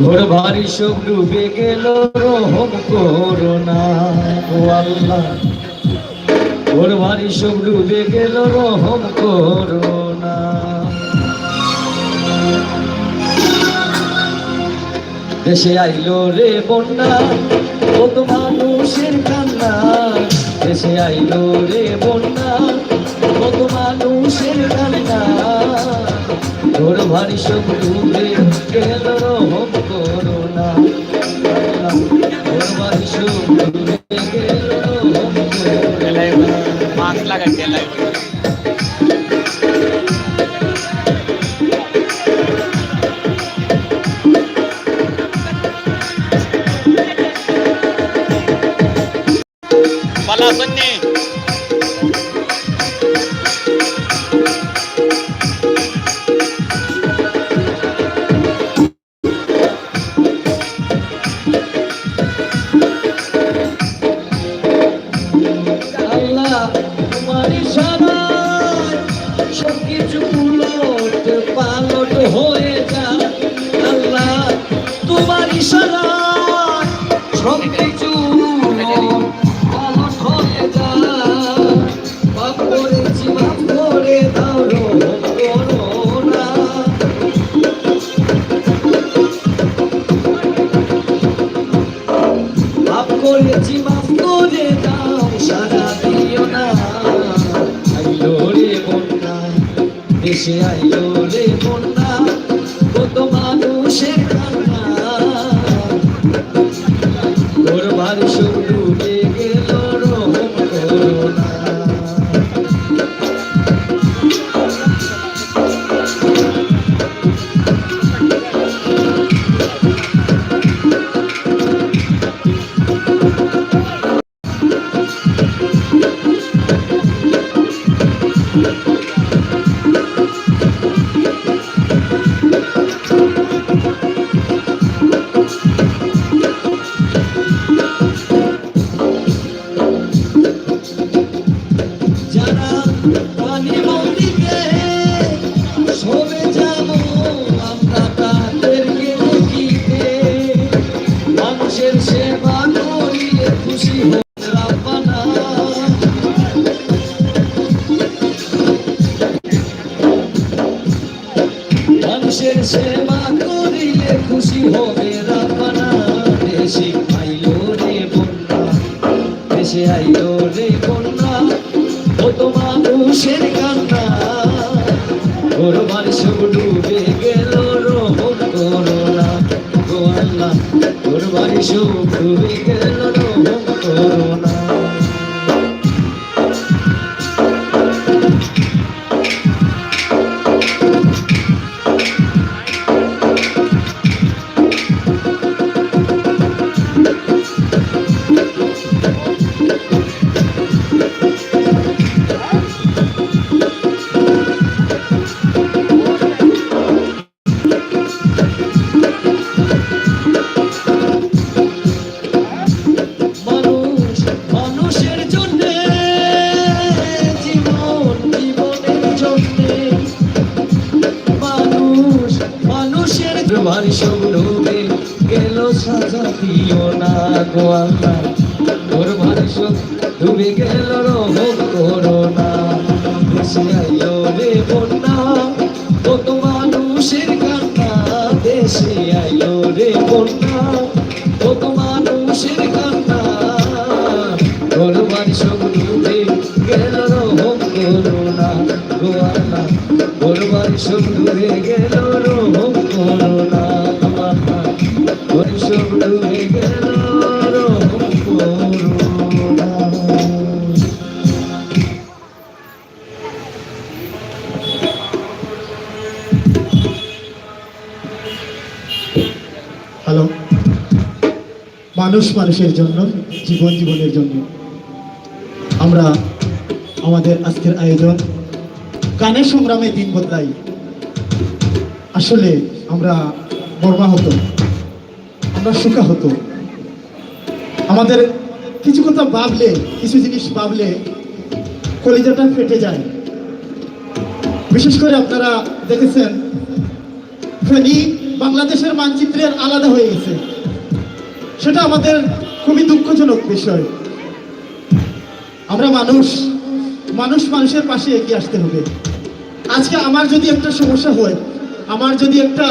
ঘোর ভারী সব ডুবে গেল রহম করোনা ও আল্লাহ, ঘোর ভারী সব ডুবে গেল রহম করোনা দেশে আইলো রে বন্যা, কত মানুষের কান্না। দেশে আইলো রে বন্যা, কত মানুষের কান্না। ঘোর ভারী সব ডুবে গেল রহম করোনা তোর সেবা করিলে খুশি হবে রাব্বানা দেশে আইলো রে বন্যা, দেশে আইলো রে বন্যা। তো মানুষের সব ডুবে গেল সাজা দিও না গো আল্লাহ তোর ভারী সব ডুবে গেল রহম করো না। দেশে আইলো রে বন্যা, কত মানুষের কান্না। দেশে রে বন্যা, কত মানুষের কান্না। তোর সব ডুবে গেল রহম করোনা গো আল্লাহ তোর মানুষ মানুষের জন্য, জীবন জীবনের জন্য। আমরা আমাদের আজকের আয়োজন গানের সংগ্রামে দিন বদলাই। আসলে আমরা বর্মা হতো আমরা সুখা হতো আমাদের কিছু কথা ভাবলে, কিছু জিনিস ভাবলে কলিজাটা ফেটে যায়। বিশেষ করে আপনারা দেখেছেন, ফেনী বাংলাদেশের মানচিত্রের আলাদা হয়ে গেছে। সেটা আমাদের খুবই দুঃখজনক বিষয়। আমরা মানুষ মানুষ মানুষের পাশে এগিয়ে আসতে হবে। আজকে আমার যদি একটা সমস্যা হয়, আমার যদি একটা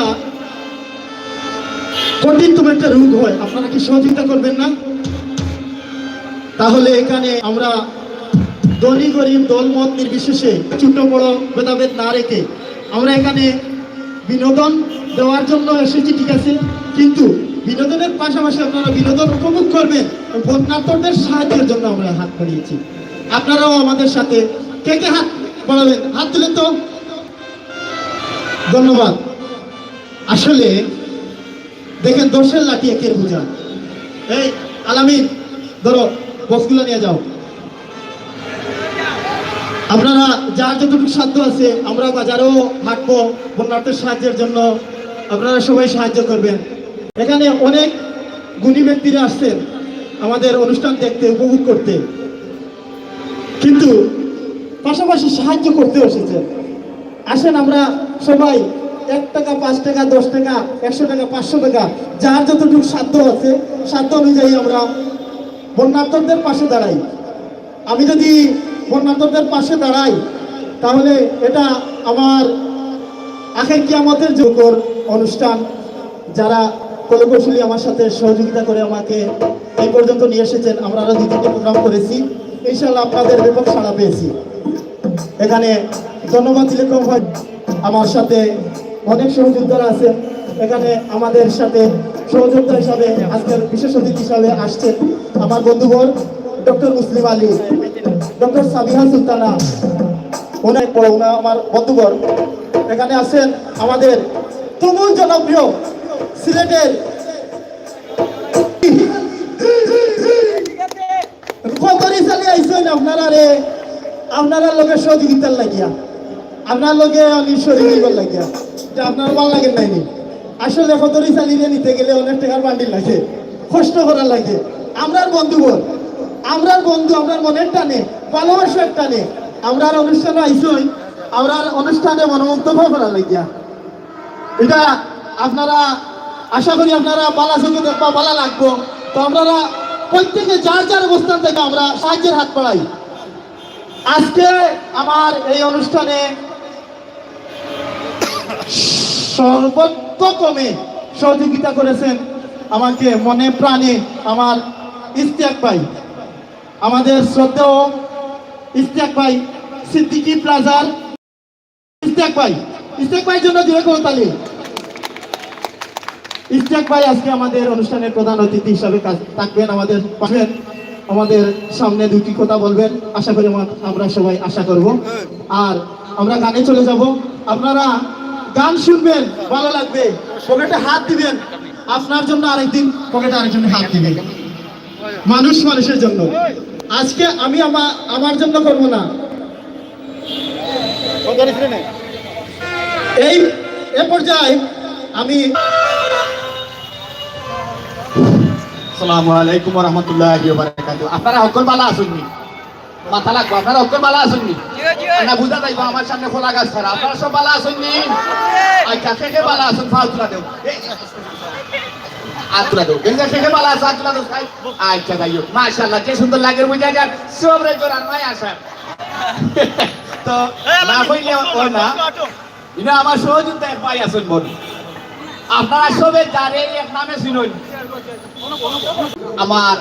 কঠিনতম একটা রোগ হয়, আপনারা কি সহযোগিতা করবেন না? তাহলে এখানে আমরা ধনী, গরিব দলমত নির্বিশেষে ছোট, বড় ভেদাভেদ না রেখে আমরা এখানে বিনোদন দেওয়ার জন্য এসেছি, ঠিক আছে? কিন্তু বিনোদনের পাশাপাশি আপনারা বিনোদন উপভোগ করবেন বন্যার্থদের সাহায্যের জন্য আমরা হাত বাড়িয়েছি। আপনারাও আমাদের সাথে কে কে হাত বাড়াবেন? হাত তুলেন তো। ধন্যবাদ। আসলে দেখেন দোষের লাঠি একের বোঝা। এই, আলামিন, ধরো, বক্সগুলো নিয়ে যাও। আপনারা যার যতটুকু সাধ্য আছে আমরা বাজারেও হাঁটবো বন্যার্থের সাহায্যের জন্য আপনারা সবাই সাহায্য করবেন। এখানে অনেক গুণী ব্যক্তিরা আসছেন আমাদের অনুষ্ঠান দেখতে, উপভোগ করতে। কিন্তু পাশাপাশি সাহায্য করতে এসেছেন। আসেন আমরা সবাই, এক টাকা, পাঁচ টাকা, দশ টাকা, একশো টাকা, পাঁচশো টাকা, যার যতটুকু সাধ্য আছে, সাধ্য অনুযায়ী আমরা বন্যার্থদের পাশে দাঁড়াই। আমি যদি বন্যার্থদের পাশে দাঁড়াই, তাহলে এটা আমার আখের কিয়ামতের যোগর অনুষ্ঠান। যারা কলকৌশলী আমার সাথে সহযোগিতা করে আমাকে এই পর্যন্ত নিয়ে এসেছেন। আমরা আরও প্রোগ্রাম করেছি। ইনশাল্লাহ আপনাদের ব্যাপক সাড়া পেয়েছি। এখানে ধন্যবাদ দিলে কম হয়। আমার সাথে অনেক সহযোদ্ধারা আছেন। এখানে আমাদের সাথে সহযোদ্ধা হিসাবে আজকের বিশেষ অতিথি হিসাবে আসছেন আমার বন্ধুবর ডক্টর মুসলিম আলী, ডক্টর সাবিহা সুলতানা। অনেক বড় ওনা আমার বন্ধুবর। এখানে আছেন আমাদের তুমুল জনপ্রিয় সিলেটের। কতরি চালিয়ে আইসেন আপনারা রে? আপনারা লগে সহযোগিতার লাগিয়া। আপনার লগে আমি শরীর লাগিয়া। যে আপনার ভালো লাগে নাইনি আসলে কতরি চালিয়ে নিতে গেলে অনেক টাকার বান্ডিল লাগে, কষ্ট করার লাগে। আমরার বন্ধু বোন আমরার বন্ধু আমরার মনের টানে ভালোবাসার টানে। আমরার অনুষ্ঠানে আইসই, আমরার অনুষ্ঠানে মনোমুগ্ধ করার লাগিয়া। এটা আপনারা আশা করি আপনারা বালা চোখে দেখবা, বালা লাগবো। তো আপনারা প্রত্যেকে যার যার অবস্থান থেকে আমরা সাহায্যের হাত বাড়াই। আজকে আমার এই অনুষ্ঠানে সর্বোত্তমে সহযোগিতা করেছেন আমাকে মনে প্রাণে আমার ইস্তিয়াক ভাই। আমাদের শ্রদ্ধেয় ইস্তিয়াক ভাই, সিদ্দিকি প্লাজার ইস্তিয়াক ভাই। ইস্তিয়াক ভাইয়ের জন্য দিয়ে কোনো তালি ইস্তিয়াক ভাই আজকে আমাদের অনুষ্ঠানের প্রধান অতিথি হিসাবে থাকবেন আমাদের পাশে আমাদের সামনে দুটি কথা বলবেন। আশা করি আমরা সবাই আশা করব। আর আমরা গানে চলে যাব। আপনারা গান শুনবেন ভালো লাগবে। পকেটে হাত দিবেন। আপনার জন্য আরেকদিন পকেটে আরেকজনের হাত দিবেন মানুষ মানুষের জন্য। আজকে আমি আমার আমার জন্য করব না। এই এ পর্যায়ে আমি আসসালামু আলাইকুম ওয়া রাহমাতুল্লাহি ওয়া বারাকাতুহু আপনারা সকল ভালো আছেন নি? মাথা লাগবো আপনারা সকল ভালো আছেন নি? বুঝা যাইবো আমার সামনে খোলা গাছ ছাড়া আপনারা সব ভালো আছেন নি? আচ্ছা কে কে ভালো আছেন? ফাল তুলা দেও। এই, হাত দেও। গেঞ্জা কে কে ভালো আছে হাত তুলা দেও। খাই আচ্ছা যাই হোক। মাশাআল্লাহ যে সুন্দর লাগে বুঝা যান সব রে জোরান ভাই আসা তো না হইলে না। ইনা আমার সহযোগিতা এক ভাই আছেন বল আপনারা সবে যারে এক নামে চিনুন আমার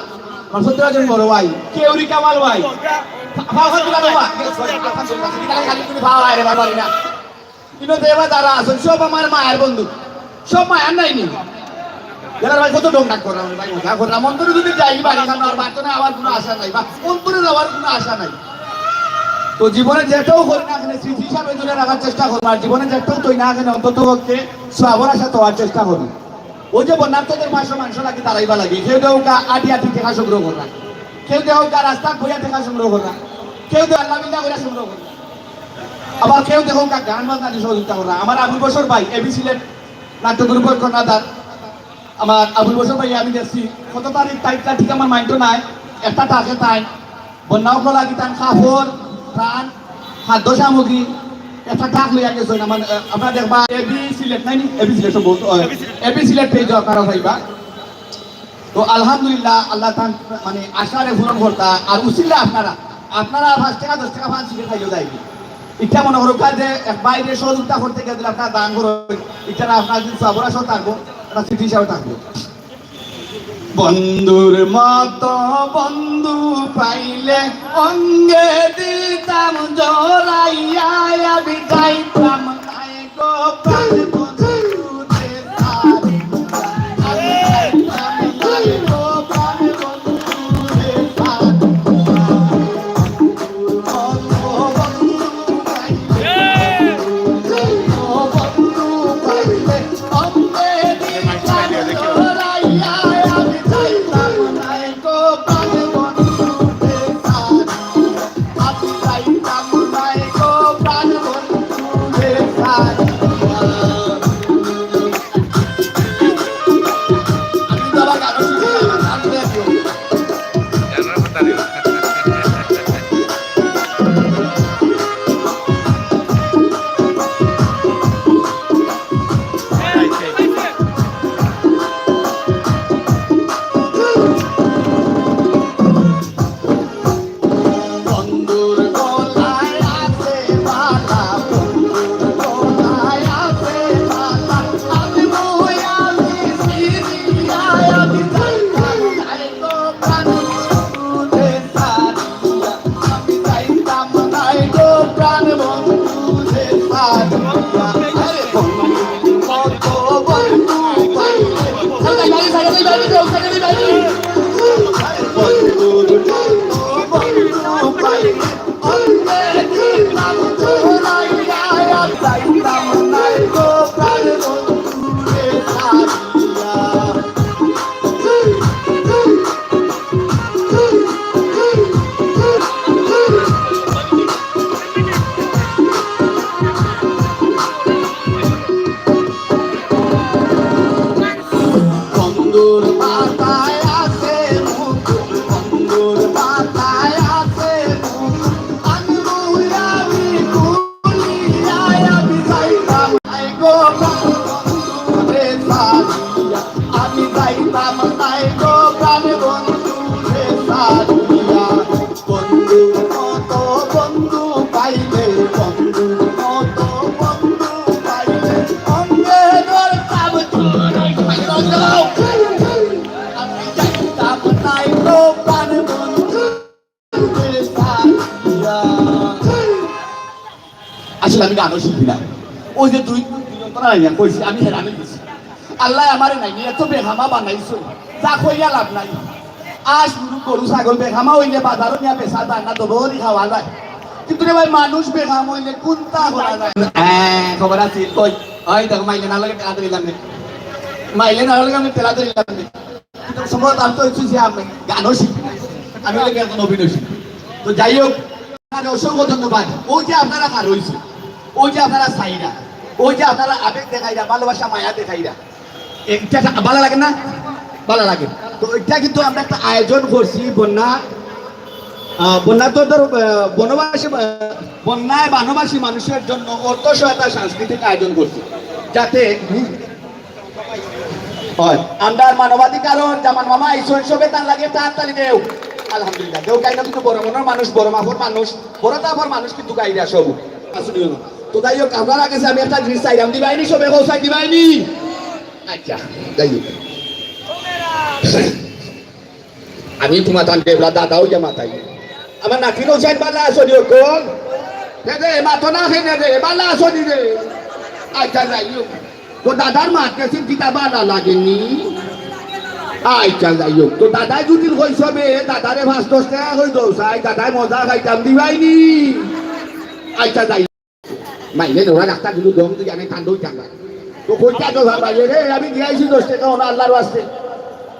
সত্যরাজন বড় ভাই কেউরি কামাল ভাই যারা সব আমার মায়ের বন্ধু। সব মায়ের নাই নি। যারা ভাই যদি যাই, বাড়ি কোনো আশা নাই। বা অন্তরে যাওয়ার কোনো আশা নাই। তো জীবনে যেটাও করি না কেন স্মৃতি হিসাবে ধরে রাখার চেষ্টা করব আর জীবনে যেটাও তৈ না কেন অন্তত পক্ষে তো হওয়ার চেষ্টা করি। ওই যে বন্যার্থদের মাংস লাগে তারাইবা লাগে। কেউ দেহ কা আটি আটি টেকা সংগ্রহ করা কেউ দেহ কা রাস্তা ঘুরিয়া টেকা সংগ্রহ করা কেউ দেহ আল্লাহ বিন্দা করে সংগ্রহ আবার কেউ দেহ কা গান বাজনা সহযোগিতা করা আমার আবুল বছর ভাই এবি সিলেট নাট্য দুর্বল কর্ণাদার আমার আবুল বছর ভাই, আমি দেখছি, কত তারিখ, তারিখটা ঠিক আমার মাইন্ডও নাই। একটা টাকে তাই। বন্যাও লাগি তান কাপড়। প্রাণ খাদ্য সামগ্রী একটা ডাক লইয়া গেছেন আমার আপনার দেখবা এবি সিলেট নাই নি? এবি সিলেট বহুত এবি সিলেট পেজ আপনারা পাইবা তো আলহামদুলিল্লাহ আল্লাহ তান মানে আশারে পূরণ করতা আর উচিল্লা আপনারা। আপনারা পাঁচ টাকা দশ টাকা পাঁচ টাকা খাইলেও যাইবি। ইচ্ছা মনে করো যে এক বাইরে সহযোগিতা করতে গেলে আপনার দান করো ইটা আপনার যদি সবরা সহ থাকব স্মৃতি হিসাবে থাকব। বন্ধুর মত বন্ধু পাইলে অঙ্গে দিতাম জোরাইয়া আমি যাইতাম নাই গো গানও শিখি না। ওই যে দুই কইছি, আমি হেরানি দিছি আল্লাহ আমারে নাই, এত বেহামা বানাইছো, যা কইয়া লাভ নাই। আজ গুরু, ছাগল বেহামা হইলে বাজারও নিয়ে পেশা দান না দবরি খাওয়া যায়। কিন্তু রে ভাই, মানুষ বেহাম হইলে যায় হ্যাঁ খবর আছে, কই? ওই দেখো, মাইলে না লাগে টেলা দিলাম মাইলে না লাগে আমি টেলা দিলাম কিন্তু আমি তো হচ্ছে যে আমি গানও শিখি আমি হলে একজন অভিনয় শিখি? তো যাই হোক অসংখ্য ধন্যবাদ। ওই যে আপনারা কার হয়েছে ওই যে আপনারা চাইরা ওই যে আপনারা আবেগ দেখাইরা, ভালোবাসা মায়া দেখাইরা। এটা ভালো লাগে না? ভালো লাগে। তো এটা কিন্তু আমরা একটা আয়োজন করছি, বন্যা বন্যা তো ধর বনবাসী বন্যায় বানবাসী মানুষের জন্য অর্থ সহায়তা সাংস্কৃতিক আয়োজন করছি। যাতে আমরা মানবাধিকার জামান মামা, ঈশ্বর সবে তার লাগে তার তালি দেও। আলহামদুলিল্লাহ। দেও গাইনা কিন্তু বড় মনের মানুষ, বড় মাফর মানুষ, বড় মানুষ কিন্তু গাইরা সব। আসলে। তো যাই হোক আমি একটা জিনিস চাইলাম দিবাইনি সবে কৌশাই দিবাইনি আচ্ছা যাই আমি তোমার তান দেবলা দাদাও যে আমার নৌসাইন বালা আসনি কোন না বালা আচ্ছা যাই তো দাদার মাকে বালা লাগেনি। আচ্ছা যাই তো দাদাই যদি কইসবে দাদারে ভাস দশ টাকা কই দৌসাই দাদাই মজা খাইতাম দিবাইনি আচ্ছা যাই মাইলে ধরা রাস্তা কিন্তু দম তুই আমি কান্দই থাকবা তো কইটা তো ভাবাইলে রে আমি দিয়াইছি দশ টাকা ওনা আল্লাহর ওয়াস্তে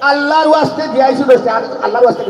আল্লাহর ওয়াস্তে দিয়াইছি দশ টাকা আল্লাহর ওয়াস্তে